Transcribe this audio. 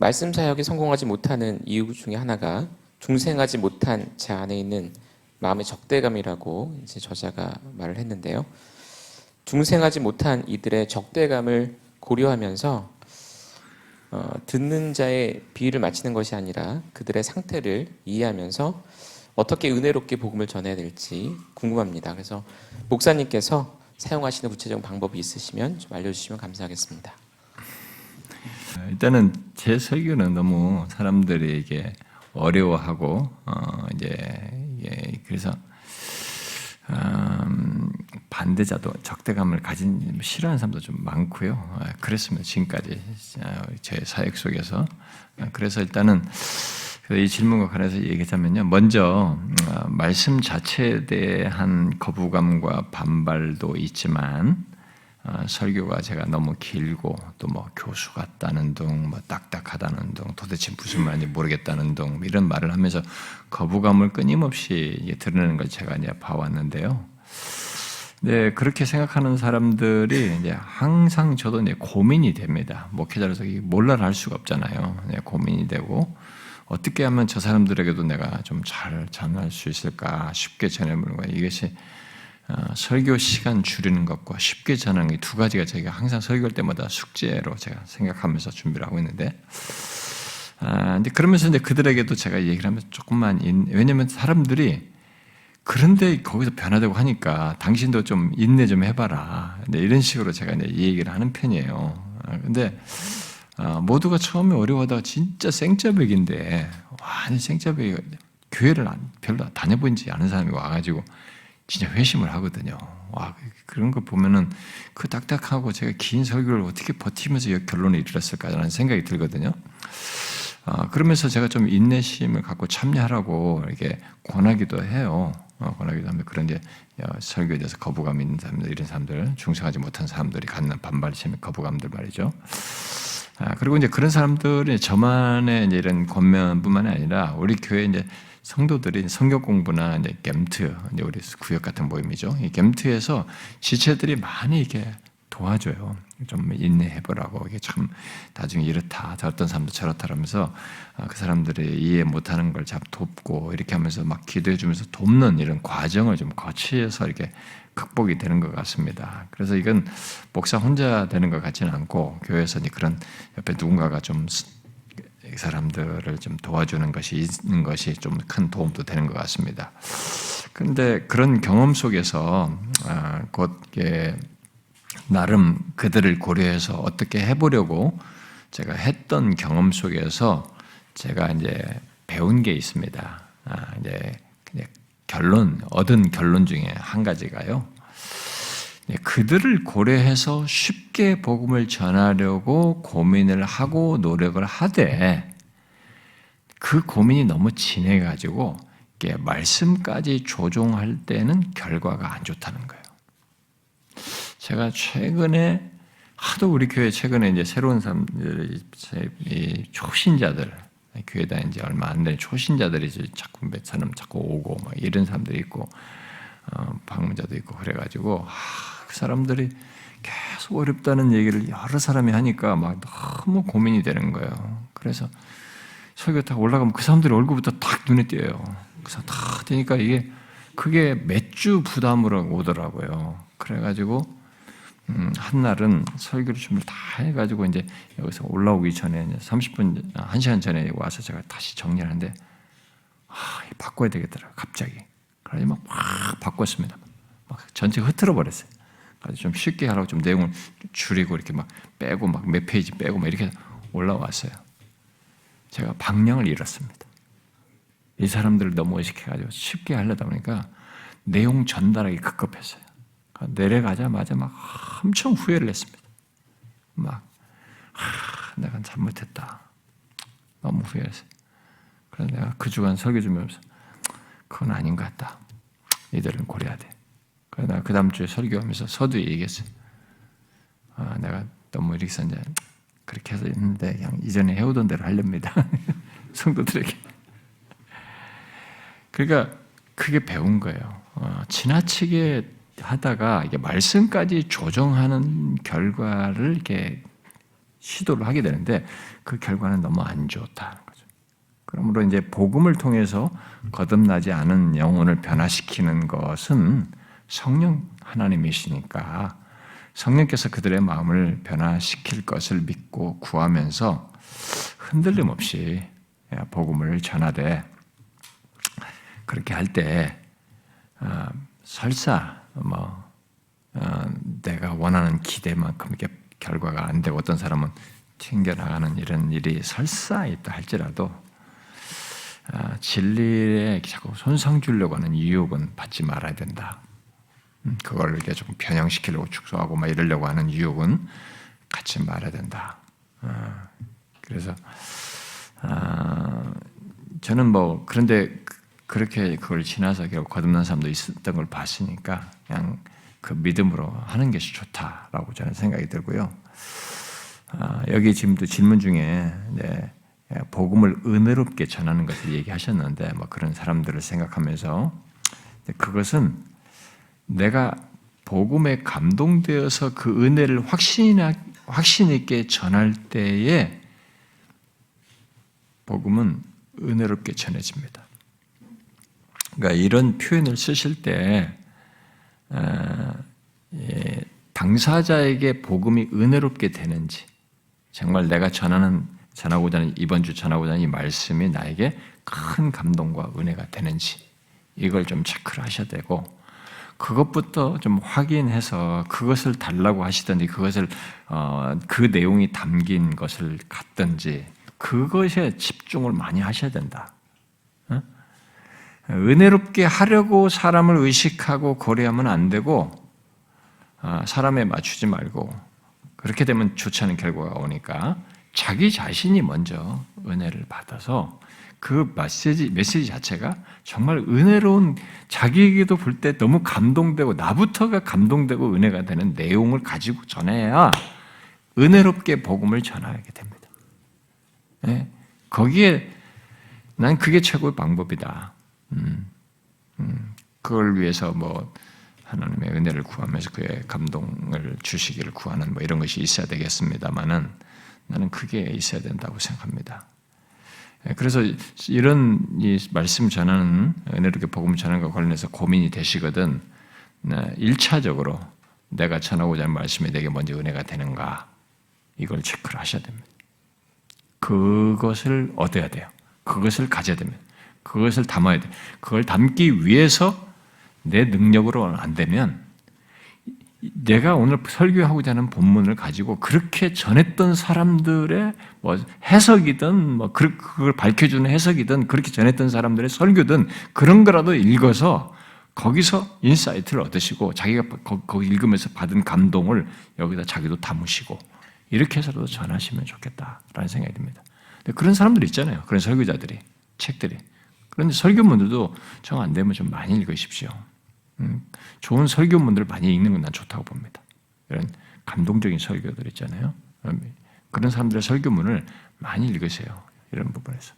말씀 사역에 성공하지 못하는 이유 중에 하나가 중생하지 못한 제 안에 있는 마음의 적대감이라고 이제 저자가 말을 했는데요. 중생하지 못한 이들의 적대감을 고려하면서 어, 듣는 자의 비위를 맞추는 것이 아니라 그들의 상태를 이해하면서 어떻게 은혜롭게 복음을 전해야 될지 궁금합니다. 그래서 목사님께서 사용하시는 구체적인 방법이 있으시면 좀 알려주시면 감사하겠습니다. 일단은 제 설교는 너무 사람들에게 어려워하고 어 이제 이게 그래서 음 반대자도 적대감을 가진 싫어하는 사람도 좀 많고요. 아, 그랬습니다 지금까지 아, 제 사역 속에서 아, 그래서 일단은 이 질문과 관해서 얘기하자면요. 먼저 어, 말씀 자체에 대한 거부감과 반발도 있지만 어, 설교가 제가 너무 길고 또 뭐 교수 같다는 둥, 뭐 딱딱하다는 둥, 도대체 무슨 말인지 모르겠다는 둥뭐 이런 말을 하면서 거부감을 끊임없이 드러내는 걸 제가 이제 봐왔는데요. 네, 그렇게 생각하는 사람들이 이제 항상 저도 이제 고민이 됩니다. 목회자로서 몰라를 할 수가 없잖아요. 네, 고민이 되고 어떻게 하면 저 사람들에게도 내가 좀 잘 전할 수 있을까 쉽게 전해보는 거예요. 이것이 어, 설교 시간 줄이는 것과 쉽게 전하는 이 두 가지가 저희가 항상 설교할 때마다 숙제로 제가 생각하면서 준비를 하고 있는데, 아, 이제 그러면서 이제 그들에게도 제가 얘기를 하면서 조금만, 인, 왜냐면 사람들이 그런데 거기서 변화되고 하니까 당신도 좀 인내 좀 해봐라. 네, 이런 식으로 제가 이제 이 얘기를 하는 편이에요. 아, 근데 어, 모두가 처음에 어려워하다가 진짜 생짜백인데 완전 생짜백이 교회를 안, 별로 다녀본지 않은 사람이 와가지고 진짜 회심을 하거든요. 와 그런 거 보면은 그 딱딱하고 제가 긴 설교를 어떻게 버티면서 이 결론에 이르렀을까라는 생각이 들거든요. 어, 그러면서 제가 좀 인내심을 갖고 참여하라고 이렇게 권하기도 해요. 어, 권하기도 하면 그런 이제 설교에 대해서 거부감 있는 사람들, 이런 사람들, 중성하지 못한 사람들이 갖는 반발심, 거부감들 말이죠. 아, 그리고 이제 그런 사람들이 저만의 이런 권면뿐만 아니라 우리 교회 이제 성도들이 성경 공부나 이제 gem트, 이제 우리 구역 같은 모임이죠. 이 gem트에서 지체들이 많이 이렇게 도와줘요. 좀 인내해보라고 이게 참 나중에 이렇다, 어떤 사람도 저렇다 하면서 아, 그 사람들이 이해 못하는 걸 잡 돕고 이렇게 하면서 막 기도해주면서 돕는 이런 과정을 좀 거치해서 이렇게 극복이 되는 것 같습니다. 그래서 이건 목사 혼자 되는 것 같지는 않고 교회에서 그런 옆에 누군가가 좀 사람들을 좀 도와주는 것이 있는 것이 좀 큰 도움도 되는 것 같습니다. 그런데 그런 경험 속에서 아, 곧 나름 그들을 고려해서 어떻게 해보려고 제가 했던 경험 속에서 제가 이제 배운 게 있습니다. 아, 이제 결론 얻은 결론 중에 한 가지가요. 그들을 고려해서 쉽게 복음을 전하려고 고민을 하고 노력을 하되 그 고민이 너무 진해가지고 말씀까지 조종할 때는 결과가 안 좋다는 거예요. 제가 최근에 하도 우리 교회 최근에 이제 새로운 사람들, 초신자들, 교회다 이제 얼마 안 된 초신자들이 자꾸 몇 사람 자꾸 오고 막 이런 사람들이 있고 어, 방문자도 있고 그래가지고 아, 그 사람들이 계속 어렵다는 얘기를 여러 사람이 하니까 막 너무 고민이 되는 거예요. 그래서 설교 딱 올라가면 그 사람들이 얼굴부터 딱 눈에 띄어요. 그래서 딱 되니까 이게 그게 몇 주 부담으로 오더라고요. 그래가지고 음, 한 날은 설교를 준비를 다 해가지고 이제 여기서 올라오기 전에 30분, 1시간 전에 와서 제가 다시 정리하는데, 아, 바꿔야 되겠더라고요, 갑자기. 그래서 막, 막 바꿨습니다. 막 전체 흐트러 버렸어요. 좀 쉽게 하라고 좀 내용을 줄이고 이렇게 막 빼고 막 몇 페이지 빼고 막 이렇게 올라왔어요. 제가 방향을 잃었습니다. 이 사람들을 너무 의식해가지고 쉽게 하려다 보니까 내용 전달하기 급급했어요. 내려가자마자 막 엄청 후회를 했습니다. 막, 하, 내가 잘못했다. 너무 후회했어요. 그래서 내가 그 주간 설교 주면서 그건 아닌 것 같다. 이들은 고려해야 돼. 내가 그 다음 주에 설교하면서 서두에 얘기했어요. 아, 내가 너무 이렇게 이제 그렇게 해서 있는데 그냥 이전에 해오던 대로 하렵니다. 성도들에게. 그러니까 그게 배운 거예요. 어, 지나치게 하다가 이게 말씀까지 조정하는 결과를 이렇게 시도를 하게 되는데 그 결과는 너무 안 좋다는 거죠. 그러므로 이제 복음을 통해서 거듭나지 않은 영혼을 변화시키는 것은 성령 하나님이시니까 성령께서 그들의 마음을 변화시킬 것을 믿고 구하면서 흔들림 없이 복음을 전하되 그렇게 할때 어, 설사 뭐 어, 내가 원하는 기대만큼 이렇게 결과가 안 되고 어떤 사람은 튕겨 나가는 이런 일이 설사 있다 할지라도 아, 진리에 자꾸 손상 주려고 하는 유혹은 받지 말아야 된다. 음, 그걸 이렇게 좀 변형시키려고 축소하고 막 이러려고 하는 유혹은 갖지 말아야 된다. 아, 그래서 아, 저는 뭐 그런데 그- 그렇게 그걸 지나서 결국 거듭난 사람도 있었던 걸 봤으니까 그냥 그 믿음으로 하는 것이 좋다라고 저는 생각이 들고요. 아, 여기 지금도 질문 중에 네, 복음을 은혜롭게 전하는 것을 얘기하셨는데 뭐 그런 사람들을 생각하면서 그것은 내가 복음에 감동되어서 그 은혜를 확신 확신 있게 전할 때에 복음은 은혜롭게 전해집니다. 그러니까 이런 표현을 쓰실 때 어, 예, 당사자에게 복음이 은혜롭게 되는지 정말 내가 전하는 전하고자 하는 이번 주 전하고자 하는 이 말씀이 나에게 큰 감동과 은혜가 되는지 이걸 좀 체크를 하셔야 되고 그것부터 좀 확인해서 그것을 달라고 하시든지 그것을 어, 그 내용이 담긴 것을 갖든지 그것에 집중을 많이 하셔야 된다. 어? 은혜롭게 하려고 사람을 의식하고 고려하면 안 되고 아, 사람에 맞추지 말고 그렇게 되면 좋지 않은 결과가 오니까 자기 자신이 먼저 은혜를 받아서 그 메시지 메시지 자체가 정말 은혜로운 자기에게도 볼 때 너무 감동되고 나부터가 감동되고 은혜가 되는 내용을 가지고 전해야 은혜롭게 복음을 전하게 됩니다. 예? 거기에 난 그게 최고의 방법이다. 음, 음, 그걸 위해서 뭐 하나님의 은혜를 구하면서 그의 감동을 주시기를 구하는 뭐 이런 것이 있어야 되겠습니다만은 나는 그게 있어야 된다고 생각합니다. 예, 그래서 이런 이 말씀 전하는 은혜롭게 복음 전하는 것 관련해서 고민이 되시거든. 네, 일차적으로 내가 전하고자 하는 말씀이 내게 먼저 은혜가 되는가 이걸 체크를 하셔야 됩니다. 그것을 얻어야 돼요. 그것을 가져야 됩니다. 그것을 담아야 돼. 그걸 담기 위해서 내 능력으로는 안 되면 내가 오늘 설교하고자 하는 본문을 가지고 그렇게 전했던 사람들의 뭐 해석이든 뭐 그- 그걸 밝혀주는 해석이든 그렇게 전했던 사람들의 설교든 그런 거라도 읽어서 거기서 인사이트를 얻으시고 자기가 거- 거기 읽으면서 받은 감동을 여기다 자기도 담으시고 이렇게 해서라도 전하시면 좋겠다라는 생각이 듭니다. 그런 사람들 있잖아요. 그런 설교자들이 책들이. 그런데 설교문들도 정 안 되면 좀 많이 읽으십시오. 음, 좋은 설교문들을 많이 읽는 건 난 좋다고 봅니다. 이런 감동적인 설교들 있잖아요. 그런 사람들의 설교문을 많이 읽으세요. 이런 부분에서.